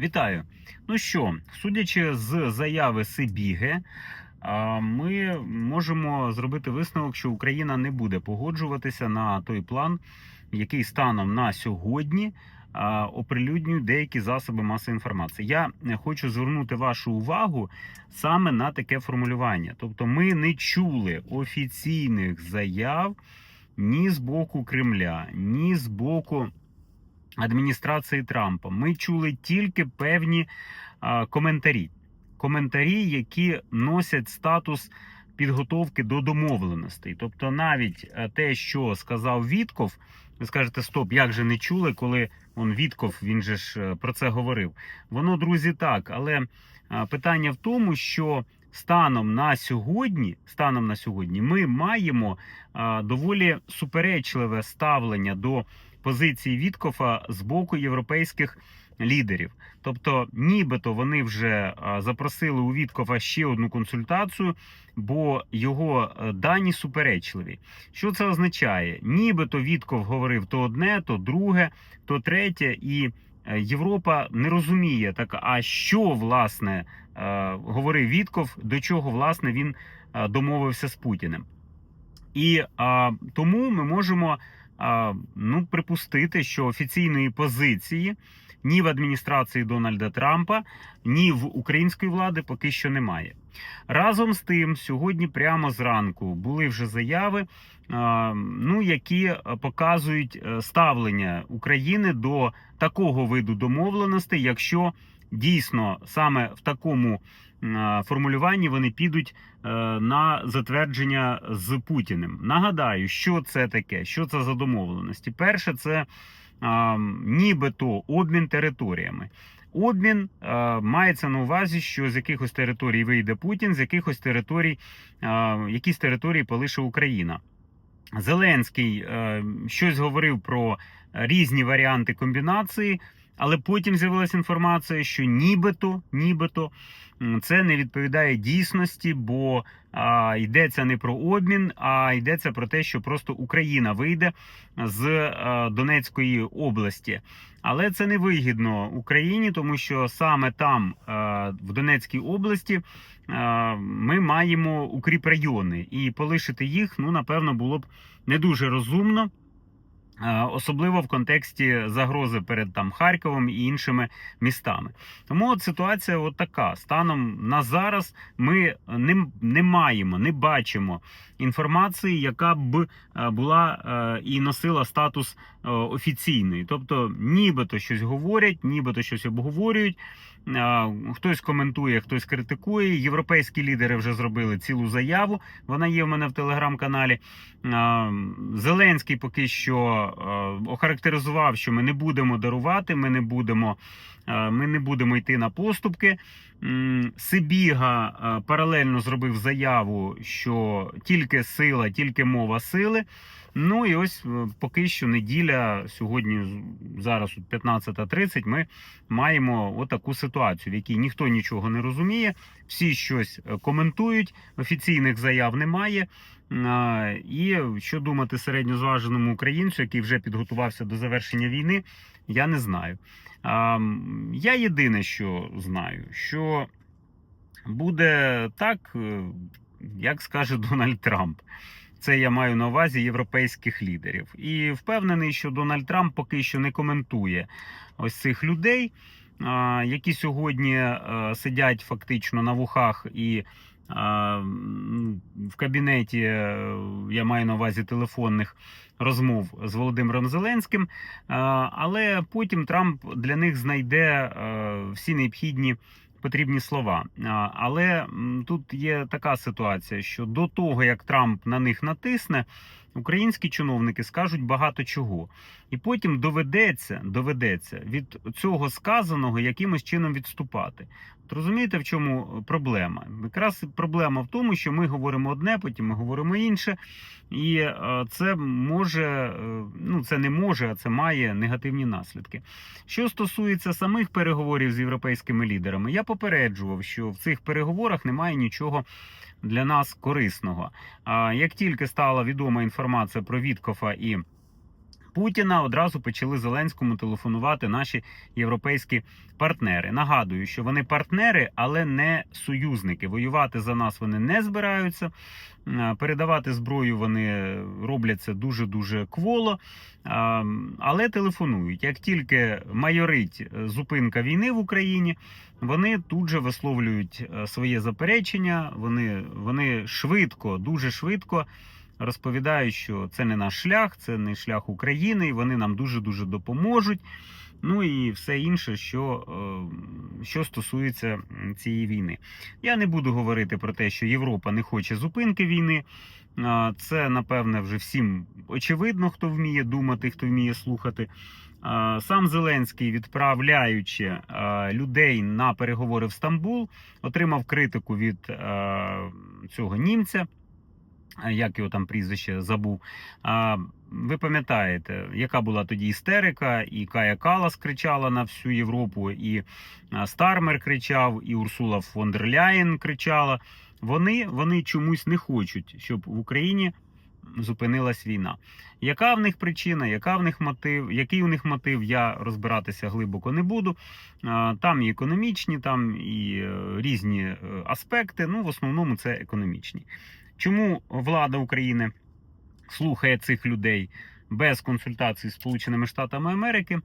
Вітаю. Ну що, судячи з заяви Сибіги, ми можемо зробити висновок, що Україна не буде погоджуватися на той план, який станом на сьогодні оприлюднюють деякі засоби масової інформації. Я хочу звернути вашу увагу саме на таке формулювання. Тобто, ми не чули офіційних заяв ні з боку Кремля, ні з боку адміністрації Трампа. Ми чули тільки певні а, коментарі. Коментарі, які носять статус підготовки до домовленостей. Тобто, навіть е, те, що сказав Вітков, ви скажете, стоп, як же не чули, коли он Вітков, він же ж е, про це говорив. Воно, друзі, так, але е, питання в тому, що станом на сьогодні, станом на сьогодні, ми маємо доволі суперечливе ставлення до позиції Віткофа з боку європейських лідерів. Тобто, нібито вони вже запросили у Віткофа ще одну консультацію, бо його е, дані суперечливі. Що це означає? Нібито Вітков говорив то одне, то друге, то третє, і е, Європа не розуміє так, а що власне е, говорив Вітков, до чого власне він е, домовився з Путіним. І а, тому ми можемо ну, припустити, що офіційної позиції ні в адміністрації Дональда Трампа, ні в української влади поки що немає. Разом з тим, сьогодні, прямо зранку, були вже заяви, ну, які показують е, ставлення України до такого виду домовленостей, якщо дійсно саме в такому е, формулюванні вони підуть е, на затвердження з Путіним. Нагадаю, що це таке, що це за домовленості. Перше, це нібито обмін територіями. Обмін е, мається на увазі, що з якихось територій вийде Путін, з якихось територій, е, якісь території полише Україна. Зеленський е, щось говорив про різні варіанти комбінації, але потім з'явилася інформація, що нібито, нібито це не відповідає дійсності, бо а, йдеться не про обмін, а йдеться про те, що просто Україна вийде з а, Донецької області. Але це не вигідно Україні, тому що саме там, а, в Донецькій області, а, ми маємо укріпрайони, і полишити їх, ну напевно, було б не дуже розумно. Е, Особливо в контексті загрози перед там Харковом і іншими містами. Тому от ситуація от така. Станом на зараз ми не, не маємо, не бачимо інформації, яка б е, була е, і носила статус офіційний. Тобто, нібито щось говорять, нібито щось обговорюють. Хтось коментує, хтось критикує. Європейські лідери вже зробили цілу заяву. Вона є в мене в телеграм-каналі. Зеленський поки що охарактеризував, що ми не будемо дарувати, ми не будемо, ми не будемо йти на поступки. Сибіга е, паралельно зробив заяву, що тільки сила, тільки мова сили. Ну і ось е, поки що неділя, сьогодні зараз от 15.30, ми маємо отаку ситуацію, в якій ніхто нічого не розуміє, всі щось е, коментують, офіційних заяв немає. І що думати середньозваженому українцю, який вже підготувався до завершення війни, я не знаю. Я єдине, що знаю, що буде так, е, як скаже Дональд Трамп. Це я маю на увазі європейських лідерів. І впевнений, що Дональд Трамп поки що не коментує ось цих людей, які сьогодні е, сидять фактично на вухах і м, в кабінеті, е, я маю на увазі телефонних розмов з Володимиром Зеленським. Але потім Трамп для них знайде е, всі необхідні потрібні слова. Але тут є така ситуація, що до того як Трамп на них натисне, українські чиновники скажуть багато чого, і потім доведеться, доведеться від цього сказаного якимось чином відступати. От розумієте, в чому проблема? Якраз проблема в тому, що ми говоримо одне, потім ми говоримо інше, і е, це може, е, ну це не може, а це має негативні наслідки. Що стосується самих переговорів з європейськими лідерами, я попереджував, що в цих переговорах немає нічого для нас корисного. Як тільки стала відома інформація про Віткофа і Путіна одразу почали Зеленському телефонувати наші європейські партнери. Нагадую, що вони партнери, але не союзники. Воювати за нас вони не збираються. Передавати зброю вони роблять це дуже дуже кволо, але телефонують. Як тільки майорить е, зупинка війни в Україні, вони тут же висловлюють е, своє заперечення. Вони, вони швидко, дуже швидко розповідають, що це не наш шлях, це не шлях України, і вони нам дуже дуже допоможуть. Ну і все інше, що, е, що стосується цієї війни. Я не буду говорити про те, що Європа не хоче зупинки війни. Це, напевне, вже всім очевидно, хто вміє думати, хто вміє слухати. Сам Зеленський, відправляючи людей на переговори в Стамбул, отримав критику від цього німця. А, Як його там прізвище забув. А, Ви пам'ятаєте, яка була тоді істерика, і Кая Калас кричала на всю Європу, і Стармер кричав, і Урсула фон дер Ляєн кричала. Вони, вони чомусь не хочуть, щоб в Україні зупинилась війна. Яка в них причина, яка в них мотив, який у них мотив, я розбиратися глибоко не буду. Там і економічні, там і е, різні е, аспекти. Ну, в основному це економічні. Чому влада України слухає цих людей без консультацій з Сполученими Штатами Америки?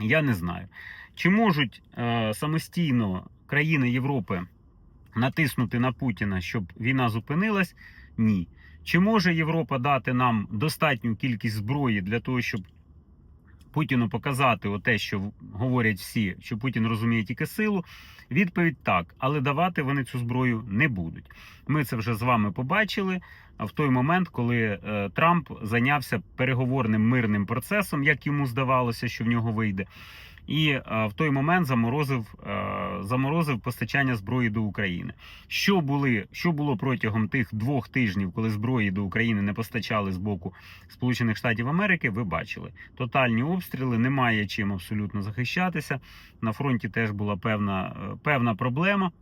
Я не знаю. Чи можуть е, самостійно країни Європи натиснути на Путіна, щоб війна зупинилась? Ні. Чи може Європа дати нам достатню кількість зброї для того, щоб Путіну показати те, що говорять всі, що Путін розуміє тільки силу? Відповідь так, але давати вони цю зброю не будуть. Ми це вже з вами побачили в той момент, коли е, Трамп зайнявся переговорним мирним процесом, як йому здавалося, що в нього вийде. І е, в той момент заморозив, е, заморозив постачання зброї до України. Що були, що було протягом тих двох тижнів, коли зброї до України не постачали з боку Сполучених Штатів Америки? Ви бачили тотальні обстріли, немає чим абсолютно захищатися. На фронті теж була певна, е, певна проблема.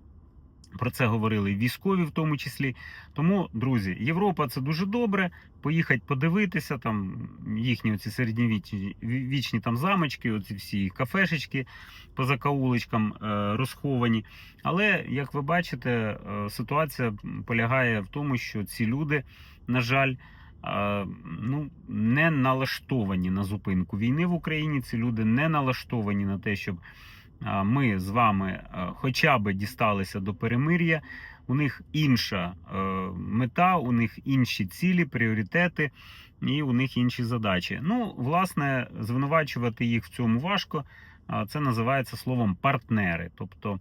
Про це говорили військові, в тому числі. Тому, друзі, Європа це дуже добре. Поїхати подивитися, там їхні оці середньовічні вічні там замочки, оці всі кафешечки по закаулочкам е, розховані. Але як ви бачите, е, ситуація полягає в тому, що ці люди, на жаль, е, ну, не налаштовані на зупинку війни в Україні. Ці люди не налаштовані на те, щоб ми з вами е, хоча б дісталися до перемир'я. У них інша е, мета, у них інші цілі, пріоритети і у них інші задачі. Ну, власне, звинувачувати їх в цьому важко. Це називається словом партнери. Тобто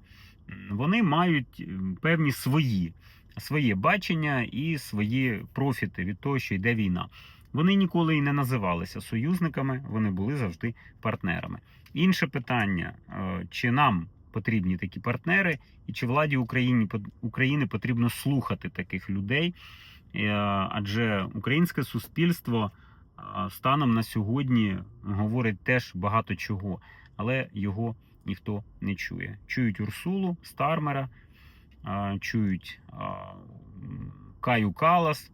вони мають певні свої, своє бачення і свої профіти від того, що йде війна. Вони ніколи і не називалися союзниками, вони були завжди партнерами. Інше питання: е, чи нам потрібні такі партнери, і чи владі Україні України потрібно слухати таких людей? Е, Адже українське суспільство е, станом на сьогодні говорить теж багато чого, але його ніхто не чує. Чують Урсулу, Стармера, чують Каю Калас,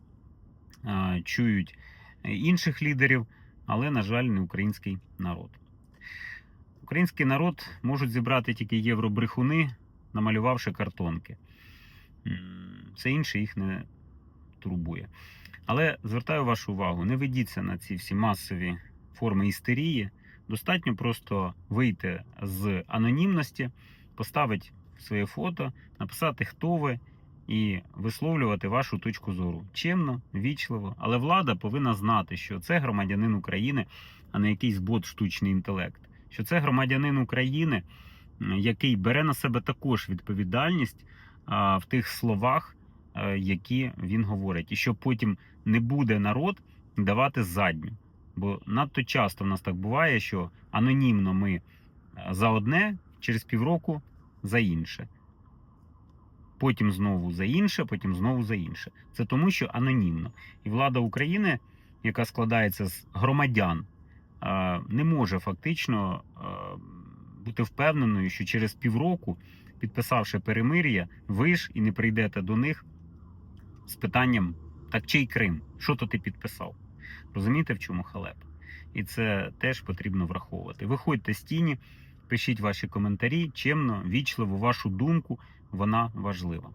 чують інших лідерів, але, на жаль, не український народ. Український народ можуть зібрати тільки євробрехуни, намалювавши картонки. Все інше їх не турбує. Але звертаю вашу увагу: не ведіться на ці всі масові форми істерії. Достатньо просто вийти з анонімності, поставити своє фото, написати, хто ви, і висловлювати вашу точку зору чемно, вічливо. Але влада повинна знати, що це громадянин України, а не якийсь бот штучний інтелект. Що це громадянин України, який бере на себе також відповідальність а, в тих словах, е, які він говорить, і що потім не буде народ давати задню. Бо надто часто в нас так буває, що анонімно ми е, за одне, через півроку за інше. Потім знову за інше, потім знову за інше. Це тому, що анонімно. І влада України, яка складається з громадян, е, не може фактично е, бути впевненою, що через півроку, підписавши перемир'я, ви ж і не прийдете до них з питанням: так чий Крим? Що то ти підписав? Розумієте, в чому халепа? і це теж потрібно враховувати. Виходьте з тіні, пишіть ваші коментарі чемно, вічливо, вашу думку, вона важлива.